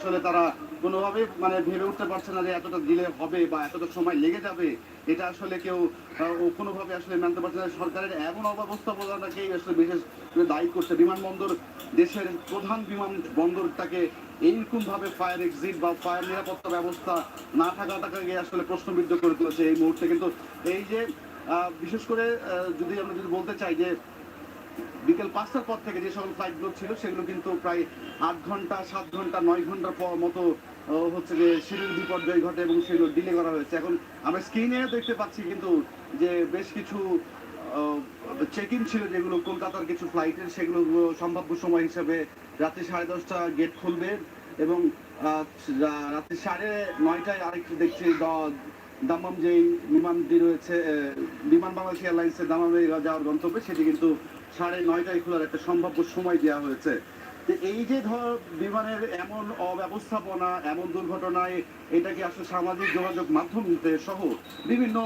তারা কোনোভাবে মানে ভেবে উঠতে পারছে না যে এতটা দিলে হবে বা এতটা সময় লেগে যাবে। এটা আসলে কেউ কোনোভাবে আসলে মানতে পারছে না। সরকারের এমন অব্যবস্থাপনাটাকেই আসলে বিশেষ দায়ী করছে। বিমানবন্দর দেশের প্রধান বিমান বন্দরটাকে এইরকম ভাবে ফায়ার এক্সিট বা ফায়ার নিরাপত্তা ব্যবস্থা না থাকাটাকে আসলে প্রশ্নবিদ্ধ করে তুলেছে এই মুহূর্তে। কিন্তু এই যে বিশেষ করে যদি আমরা যদি বলতে চাই যে বিকেল পাঁচটার পর থেকে যে সকল ফ্লাইটগুলো ছিল, সেগুলো কিন্তু প্রায় আট ঘণ্টা, সাত ঘণ্টা, নয় ঘণ্টার পর মতো হচ্ছে যে শিডিউল বিপর্যয় ঘটে এবং সেগুলো ডিলে করা হয়েছে। এখন আমরা স্ক্রিনে দেখতে পাচ্ছি কিন্তু যে বেশ কিছু চেক ইন ছিল যেগুলো কলকাতার কিছু ফ্লাইটের সেগুলো সম্ভাব্য সময় হিসেবে রাত্রি সাড়ে দশটা গেট খুলবে এবং রাত্রি সাড়ে নয়টায় আরেকটি দেখছি দামাম যেই বিমানটি রয়েছে বিমান বাংলাদেশ এয়ারলাইন্সের দামামে যাওয়ার গন্তব্যে, সেটি কিন্তু সাড়ে নয়টায় খোলার একটা সম্ভাব্য সময় দেওয়া হয়েছে। এই যে ধর বিমানের এমন অব্যবস্থাপনা, এমন দুর্ঘটনায় এটাকে আসলে সামাজিক যোগাযোগ মাধ্যম সহ বিভিন্ন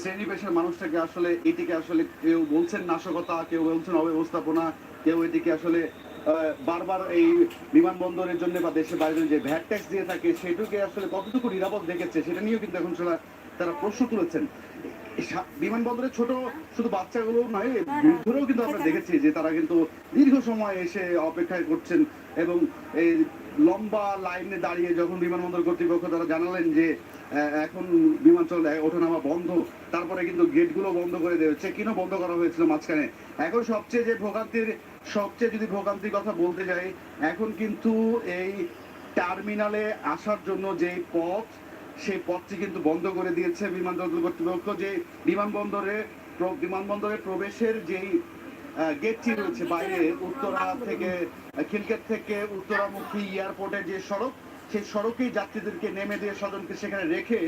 শ্রেণি পেশার মানুষটাকে আসলে এটিকে আসলে কেউ বলছেন নাশকতা, কেউ বলছেন অব্যবস্থাপনা, কেউ এটিকে আসলে বারবার এই বিমানবন্দরের জন্য বা দেশের বাইরে যে ভ্যাট ট্যাক্স দিয়ে থাকে, সেটুকে আসলে কতটুকু নিরাপদ দেখেছে, সেটা নিয়েও কিন্তু এখন তারা প্রশ্ন তুলেছেন। বিমানবন্দরে ছোট শুধু বাচ্চাগুলো নয় বৃদ্ধরাও কিন্তু আমরা দেখেছি যে তারা কিন্তু দীর্ঘ সময় এসে অপেক্ষায় করছেন এবং এই লম্বা লাইনে দাঁড়িয়ে যখন বিমানবন্দর কর্তৃপক্ষ তারা জানালেন যে এখন বিমান চল ওঠানামা বন্ধ তারপরে কিন্তু গেটগুলো বন্ধ করে দেওয়া চেক ইনও বন্ধ করা হয়েছিল মাঝখানে? এখন সবচেয়ে যে ভোগান্তির সবচেয়ে যদি ভোগান্তির কথা বলতে যাই এখন কিন্তু এই টার্মিনালে আসার জন্য যে পথ সেই পথটি কিন্তু বন্ধ করে দিয়েছে বিমানবন্দর কর্তৃপক্ষ যে বিমানবন্দরে বিমানবন্দরে প্রবেশের যেই গেটটি রয়েছে বাইরে, উত্তরা থেকে, খিলকেট থেকে উত্তরামুখী এয়ারপোর্টের যে সড়ক, সেই সড়কেই যাত্রীদেরকে নেমে দিয়ে স্বজনকে সেখানে রেখে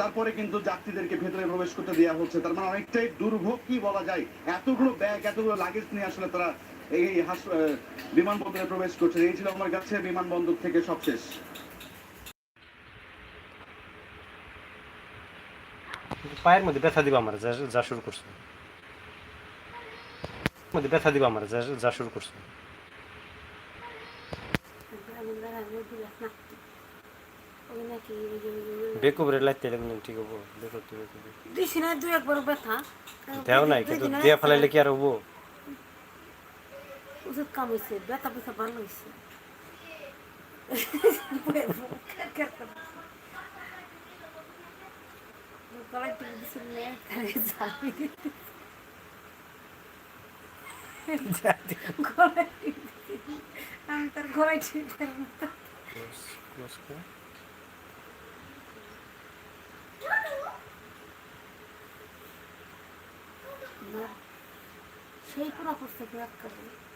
তারপরে কিন্তু যাত্রীদেরকে ভেতরে প্রবেশ করতে দেওয়া হচ্ছে। তার মানে অনেকটাই দুর্ভোগ কি বলা যায়। এতগুলো ব্যাগ, এতগুলো লাগেজ নিয়ে আসলে তারা এই বিমানবন্দরে প্রবেশ করছে। এই ছিল আমার কাছে বিমানবন্দর থেকে সবশেষ। কিন্তু পায়ের মধ্যে ব্যথা দিবা আমার যা যা শুরু করছে। মধ্যে ব্যথা দিবা আমার যা যা শুরু করছে। বেকো বরে লাইতে লাগলে ঠিক হব। দেখো দিছি না দুই একবার ব্যথা। দেও নাই কিন্তু দিয়া ফেলাইলে কি আর হব? ওষুধ কাম হয়েছে ব্যথা ব্যথা ভালো হয়েছে গলায় টিপে দিছি নে, তারে ঝাড়ি দিতে। গলায় টিপে দিছি। আমি তার ক্লোজ করে সেই পুরা করছে এক কাপড়